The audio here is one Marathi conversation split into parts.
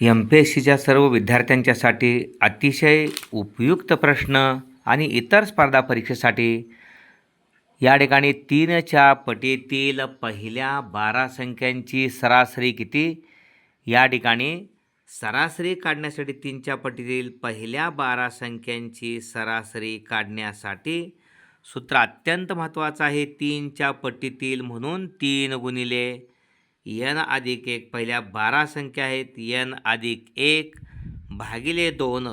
एम पी एस सीच्या सर्व विद्यार्थ्यांच्यासाठी अतिशय उपयुक्त प्रश्न आणि इतर स्पर्धा परीक्षेसाठी या ठिकाणी तीनच्या पटीतील पहिल्या बारा संख्यांची सरासरी किती? या ठिकाणी सरासरी काढण्यासाठी तीनच्या पटीतील पहिल्या बारा संख्यांची सरासरी काढण्यासाठी सूत्र अत्यंत महत्त्वाचं आहे. तीनच्या पटीतील म्हणून तीन गुणिले यन अधिक एक पहिल्या बारा संख्या आहेत. यन अधिक एक भागिले दोन.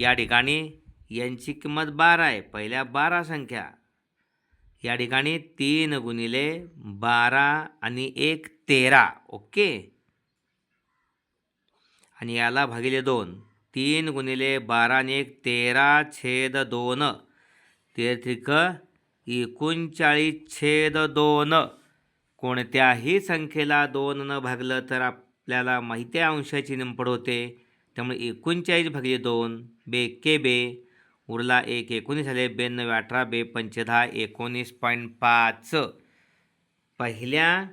या ठिकाणी यांची किंमत बारा आहे. पहिल्या बारा संख्या. या ठिकाणी तीन गुणिले बारा आणि एक तेरा. ओके? आणि याला भागिले दोन. तीन गुणिले बारा आणि एक तेरा छेद दोन. तेत्रिक एकोणचाळीस छेद दोन. कोणत्याही संख्येला दोन न भागलं तर आपल्याला माहिती अंशाची निंपड होते. त्यामुळे एकोणचाळीस भागले दोन बे के बे. उरला एक एकोणीस झाले ब्याण्णव अठरा बे पंचदहा एकोणीस पॉईंट पाच. पहिल्या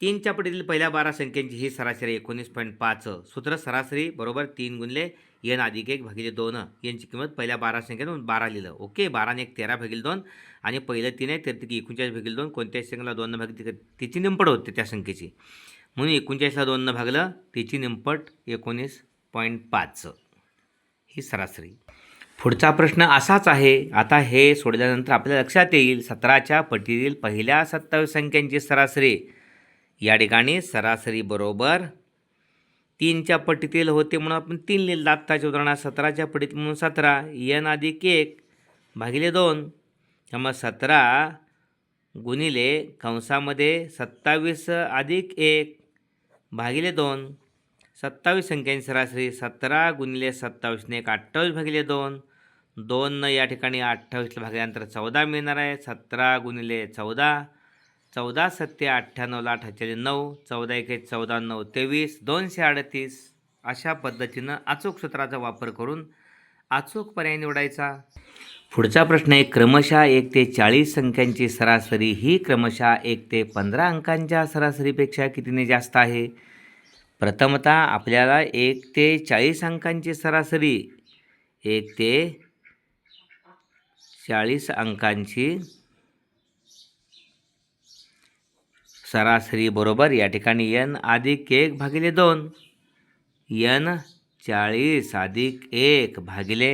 तीनच्या पटीतील पहिल्या बारा संख्यांची ही सरासरी एकोणीस पॉईंट पाच. सूत्र सरासरी बरोबर तीन गुणले एन अधिक एक भागिले दोन. यांची किंमत पहिल्या बारा संख्येतून बारा लिहिलं. ओके बाराने एक तेरा भागिले दोन. आणि पहिलं तीन आहे तर ती एकोणचाळीस भागिले दोन. कोणत्याही संख्येला दोन भाग तिची निंपट होते त्या संख्येची. म्हणून एकोणचाळीसला दोननं भागलं तिची निंपट एकोणीस पॉईंट पाच. ही सरासरी. पुढचा प्रश्न असाच आहे. आता हे सोडल्यानंतर आपल्या लक्षात येईल सतराच्या पटीतील पहिल्या सत्तावीस संख्यांची सरासरी. या ठिकाणी सरासरी बरोबर तीनच्या पटीतील होते म्हणून आपण तीन लिहिलं. आत्ताच्या उदाहरणात सतराच्या पटीत म्हणून सतरा एन अधिक एक भागिले दोन. त्यामुळे सतरा गुणिले कंसामध्ये सत्तावीस अधिक एक भागिले दोन. सत्तावीस संख्यांची सरासरी सतरा गुणिले सत्तावीसने एक अठ्ठावीस भागिले दोन. दोननं या ठिकाणी अठ्ठावीसला भागल्यानंतर चौदा मिळणार आहे. सतरा गुणिले चौदा चौदा सत्ते अठ्ठ्याण्णवला अठ्ठेचाळीस नऊ चौदा एक चौदा नऊ तेवीस दोनशे अडतीस अशा पद्धतीनं अचूक सूत्राचा वापर करून अचूक पर्याय निवडायचा. पुढचा प्रश्न आहे क्रमशः एक ते चाळीस संख्यांची सरासरी ही क्रमशः एक ते पंधरा अंकांच्या सरासरीपेक्षा कितीने जास्त आहे? प्रथमतः आपल्याला एक ते चाळीस अंकांची सरासरी एक ते चाळीस अंकांची सरासरी बरोबर या ठिकाणी यन अधिक एक भागिले दोन. यन चाळीस अधिक एक भागिले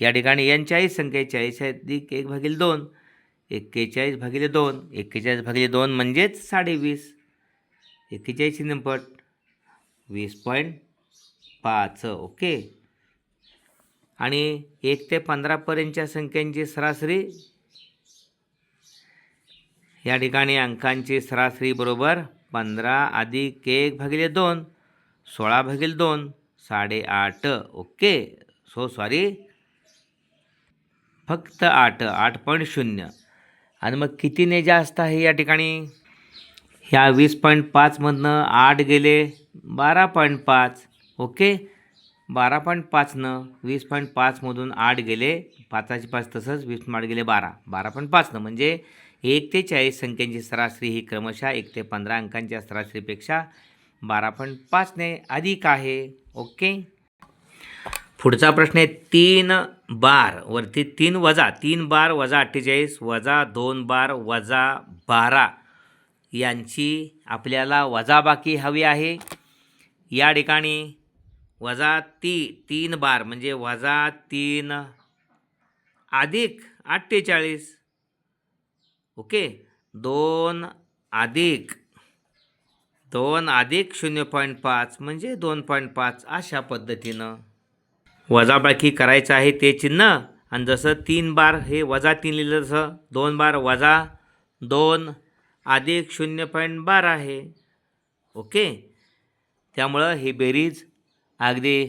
या ठिकाणी यन चाळीस संख्या चाळीस अधिक एक भागिले दोन. एक्केचाळीस भागिले दोन. एक्केचाळीस भागिले दोन म्हणजेच साडेवीस. एक्केचाळीस निंपट वीस पॉईंट पाच ओके. आणि एक ते पंधरापर्यंतच्या संख्यांची सरासरी या ठिकाणी अंकांची सरासरी बरोबर पंधरा अधिक एक भागिले दोन सोळा भागिले दोन साडेआठ ओके. सो सॉरी फक्त आठ आठ पॉईंट शून्य. आणि मग कितीने जास्त आहे या ठिकाणी? ह्या वीस पॉईंट पाचमधनं आठ गेले बारा पॉईंट पाच. ओके. बारा पॉईंट पाचनं वीस पॉईंट पाचमधून आठ गेले पाचाचे पाच तसंच वीस आठ गेले बारा. बारा पॉईंट पाचनं. म्हणजे एक ते चाळीस संख्यांची सरासरी ही क्रमशः एक ते पंधरा अंकांच्या सरासरीपेक्षा बारा पॉईंट पाचने अधिक आहे. ओके? पुढचा प्रश्न आहे तीन बार वरती तीन वजा तीन बार वजा अठ्ठेचाळीस वजा दोन बार वजा बारा यांची आपल्याला वजाबाकी हवी आहे. या ठिकाणी वजा ती तीन बार म्हणजे वजा तीन अधिक अठ्ठेचाळीस. ओके? दोन अधिक. दोन अधिक शून्य पॉईंट पाच म्हणजे दोन पॉईंट पाच अशा पद्धतीनं. वजाबाकी करायचं आहे ते चिन्ह. आणि जसं तीन बार हे वजा तीन लिहिलं जसं दोन बार वजा दोन अधिक शून्य पॉईंट बारा आहे. ओके? त्यामुळं ही बेरीज अगदी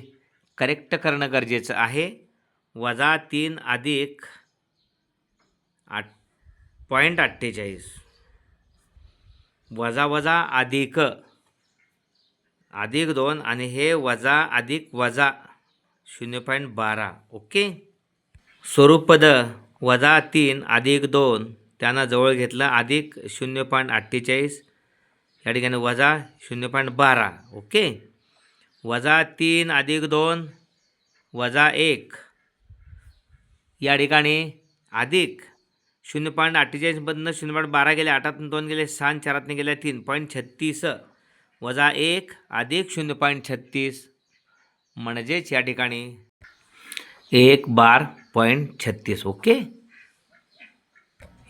करेक्ट करणं गरजेचं आहे. वजा तीन अधिक आठ पॉईंट अठ्ठेचाळीस. वजा वजा अधिक. अधिक दोन आणि हे वजा अधिक वजा शून्य पॉईंट बारा. ओके? स्वरूपद वजा तीन अधिक दोन. त्यांना जवळ घेतलं अधिक शून्य पॉईंट अठ्ठेचाळीस. या ठिकाणी वजा शून्य पॉईंट बारा. ओके? वजा तीन अधिक दोन. वजा एक. या ठिकाणी अधिक शून्य पॉईंट अठ्ठेचाळीसमधनं शून्य पॉईंट बारा गेले आठातून दोन गेले सहा आणि चारातून गेले तीन पॉईंट छत्तीस. वजा एक अधिक शून्य पॉईंट छत्तीस. म्हणजेच या ठिकाणी एक बार पॉईंट छत्तीस ओके?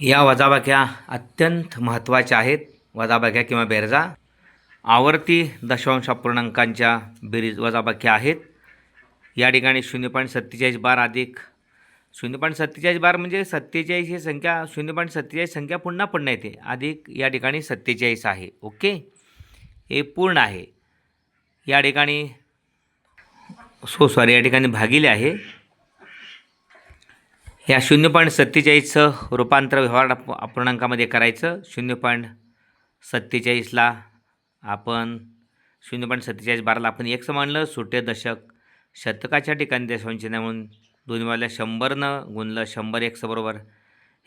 या वजाबाक्या अत्यंत महत्त्वाच्या आहेत. वजाबाक्या किंवा बेरजा. आवर्ती दशांश पूर्णांकांच्या बेरीज वजाबाक्या आहेत. या ठिकाणी शून्य पॉईंट सत्तेचाळीस बार अधिक शून्य पॉईंट सत्तेचाळीस बार म्हणजे सत्तेचाळीस ही संख्या शून्य पॉईंट सत्तेचाळीस संख्या पुन्हा पुन्हा येते. अधिक या ठिकाणी सत्तेचाळीस आहे. ओके? हे पूर्ण आहे. या ठिकाणी सो सॉरी या ठिकाणी भागिले आहे. या शून्य पॉईंट सत्तेचाळीसचं रूपांतर व्यवहार अपूर्णांकामध्ये करायचं. शून्य पॉईंट सत्तेचाळीसला आपण शून्य पॉईंट सत्तेचाळीस बाराला आपण एक मानलं सुटे दशक शतकाच्या ठिकाणी दशांश म्हणून दोन्ही बाजूला शंभरनं गुणलं शंभर एकशे बरोबर.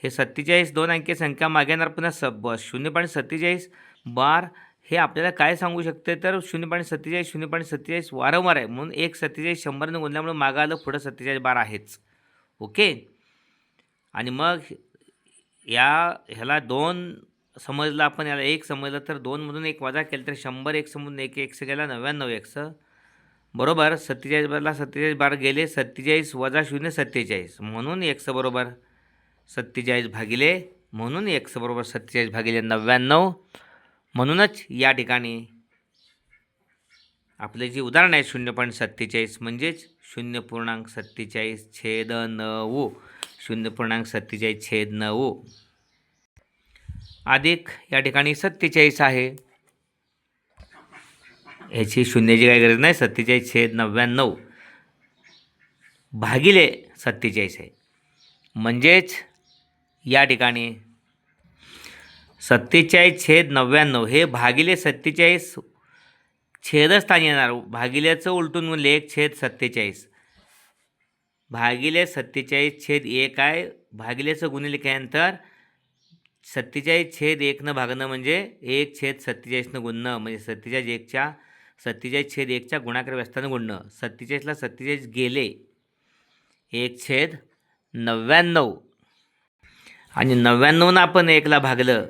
हे सत्तेचाळीस दोन अंकी संख्या मागे येणार पुन्हा स ब शून्य पॉईंट सत्तेचाळीस बार हे आपल्याला काय सांगू शकते? तर शून्य पॉईंट सत्तेचाळीस शून्य पॉईंट सत्तेचाळीस वारंवार आहे. म्हणून एक सत्तेचाळीस शंभरनं गुणल्यामुळे मागं आलं पुढं सत्तेचाळीस बार आहेच. ओके? आणि मग या ह्याला दोन समजलं आपण याला एक समजलं तर दोनमधून एक वजा केलं तर शंभर एक समजून एक एकशे गेला नव्याण्णव एकशे बरोबर? सत्तेचाळीस बारला सत्तेचाळीस बार गेले सत्तेचाळीस वजा शून्य सत्तेचाळीस. म्हणून एक्स बरोबर सत्तेचाळीस भागिले म्हणून एक्स बरोबर सत्तेचाळीस भागिले नव्याण्णव. म्हणूनच या ठिकाणी आपले जे उदाहरण आहे शून्य पॉईंट सत्तेचाळीस म्हणजेच शून्य पूर्णांक सत्तेचाळीस छेद नऊ. शून्य पूर्णांक सत्तेचाळीस छेद नऊ. अधिक या ठिकाणी सत्तेचाळीस आहे. याची शून्याची काय गरज नाही सत्तेचाळीस छेद नव्याण्णव. भागिले सत्तेचाळीस आहे. म्हणजेच या ठिकाणी सत्तेचाळीस छेद नव्याण्णव हे भागिले सत्तेचाळीस छेदस्थानी येणार. भागिल्याचं उलटून म्हणले एक छेद सत्तेचाळीस. भागिले सत्तेचाळीस छेद एक आहे भागिलेचं गुणिले केल्यानंतर सत्तेचाळीस छेद एकनं भागणं म्हणजे एक छेद सत्तेचाळीसनं गुणणं म्हणजे सत्तेचाळीस एकच्या सत्तेचाळीस छेद एकच्या गुणाकार व्यस्तानं गुणणं. सत्तेचाळीसला सत्तेचाळीस गेले. एक छेद नव्याण्णव. आणि नव्याण्णवनं आपण एकला भागलं.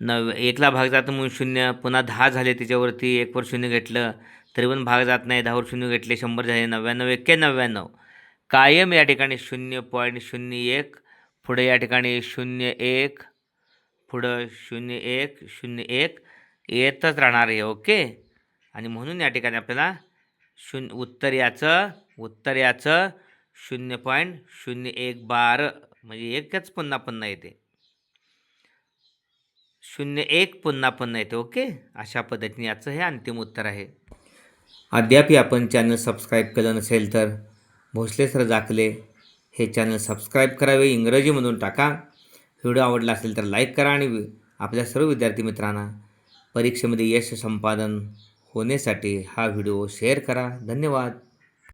नव एकला भाग जातं म्हणून शून्य पुन्हा दहा झाले त्याच्यावरती एकवर शून्य घेतलं तरी पण भाग जात नाही दहावर शून्य घेतले शंभर झाले नव्याण्णव एक्के नव्याण्णव कायम या ठिकाणी शून्य पॉईंट शून्य एक पुढे या ठिकाणी शून्य एक पुढं शून्य एक शून्य एक येतच राहणार आहे ओके? आणि म्हणून या ठिकाणी आपल्याला शून्य उत्तर याचं उत्तर याचं शून्य पॉईंट शून्य एक बार म्हणजे एकच पुन्हा पुन्हा येते. शून्य एक पुन्हा पुन्हा येते ओके? अशा पद्धतीने याचं हे अंतिम उत्तर आहे. अद्याप आपण चॅनल सबस्क्राईब केलं नसेल तर भोसले सर जाकले हे चॅनल सबस्क्राईब करावे इंग्रजीमधून टाका. व्हिडिओ आवडला असेल तर लाईक करा आणि आपल्या सर्व विद्यार्थी मित्रांना परीक्षेमध्ये यश संपादन होण्यासाठी हा व्हिडिओ शेअर करा. धन्यवाद.